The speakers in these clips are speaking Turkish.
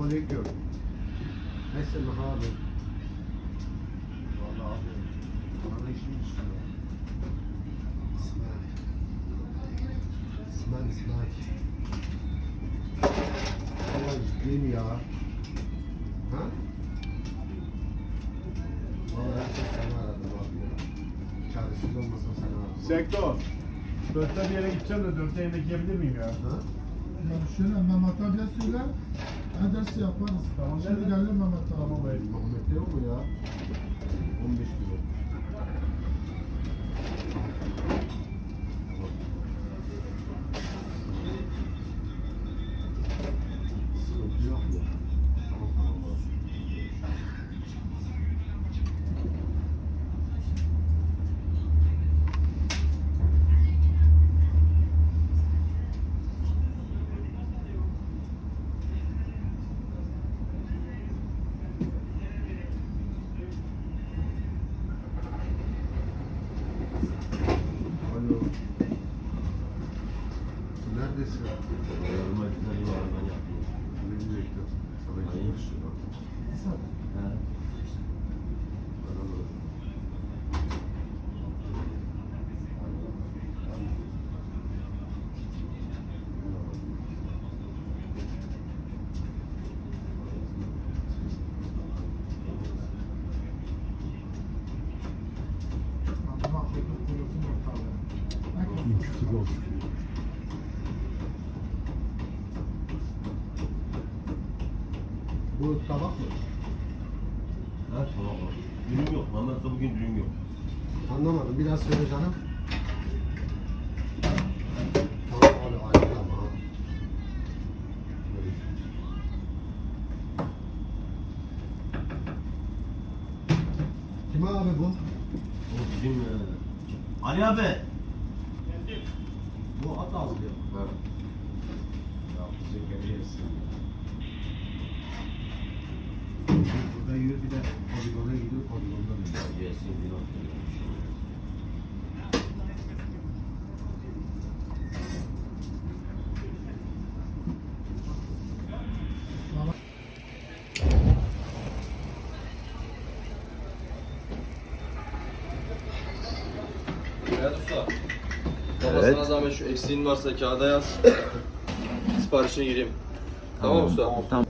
Selamünaleyküm. Nasılsın abi? Vallahi abi. Bana işim düşüyor. İsmail. İsmail, İsmail. Vallahi ciddiyim ya. Ha? Vallahi ben çok seni aradım abi ya. Çaresiz olmasam seni aradım. Sektor. Dörtte bir yere gideceğim de dörtte yemek yiyebilir miyim ya? Ha? Şöyle Mehmet abiye söyle. Ederse yaparız. Tamam, Şimdi gelir Mehmet abi. Tamam. Muhammed'de yok mu ya? 15 kilo. Олеся Thank you. Bu tabak mı? Ha tamam abi. Düğün yok. Mehmet'te bugün düğün yok. Anlamadım. Biraz söyle canım. Tamam abi ayrı ama. ha. Kim abi bu? O bizim... e, Ali abi. Bu at ağzıyor. Ha. Ya bizim geliyorsun. Yürü bir de poligona gidiyor, poligonda. Beyaz Usta. Babasına zahmet şu eksiğin varsa kağıda yaz. Siparişine gireyim. Tamam, mı usta? Tamam.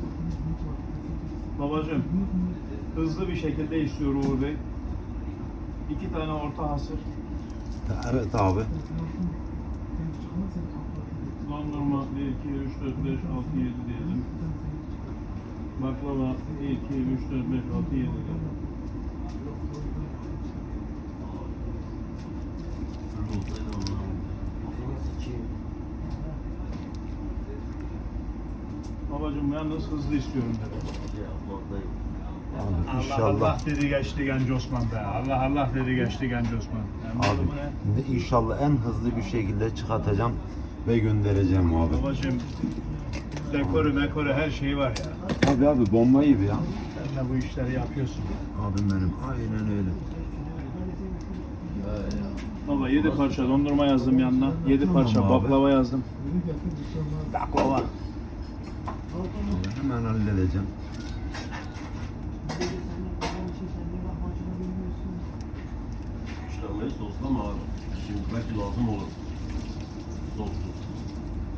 bakımız büyük var. Babacığım. Büyük mü? Hızlı bir şekilde istiyor Uğur Bey. İki tane orta hasır. Evet abi. 1, 2, 3, 4, 5, 6, 7 diyelim. Baklava 1, 2, 3, 4, 5, 6, 7 diyelim. Babacığım yalnız hızlı istiyorum dedi. Abi Allah inşallah. Allah dedi geçti genç Osman be. Allah Allah dedi geçti genç Osman. Yani Abi ne? şimdi inşallah en hızlı bir şekilde çıkartacağım ve göndereceğim abi. Babacığım dekoru mekoru her şeyi var ya. Abi abi bomba gibi ya. Sen de bu işleri yapıyorsun. Abim benim aynen öyle. Baba 7 parça dondurma yazdım yanına. 7 Tamam parça abi. baklava yazdım. Şey. Baklava. Hemen halledeceğim. Soslama abi. Şimdi belki lazım olur.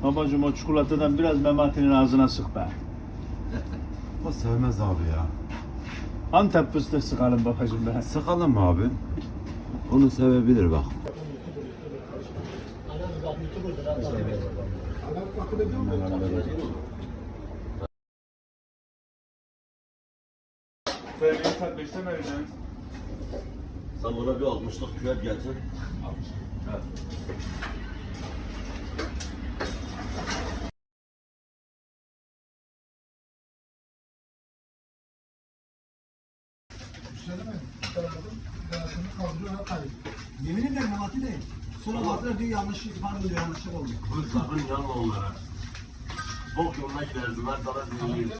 Babacım o çikolatadan biraz Memati'nin ağzına sık be. O sevmez abi ya. Antep fıstığı sıkalım babacım be. Sıkalım mı abi? Onu sevebilir bak. Saat 5'te vereceğiz. Sen bana bir 60'lık küvet getir. Ha. Söyleme. Tarafını kaldırıyor, kayıyor. Yemin ederim Memati değil. Sonra baktılar diyor yanlışlık var mı diyor yanlışlık oldu. Bu sakın yanma onlara. Bok yoluna gidersin söyleyeyim.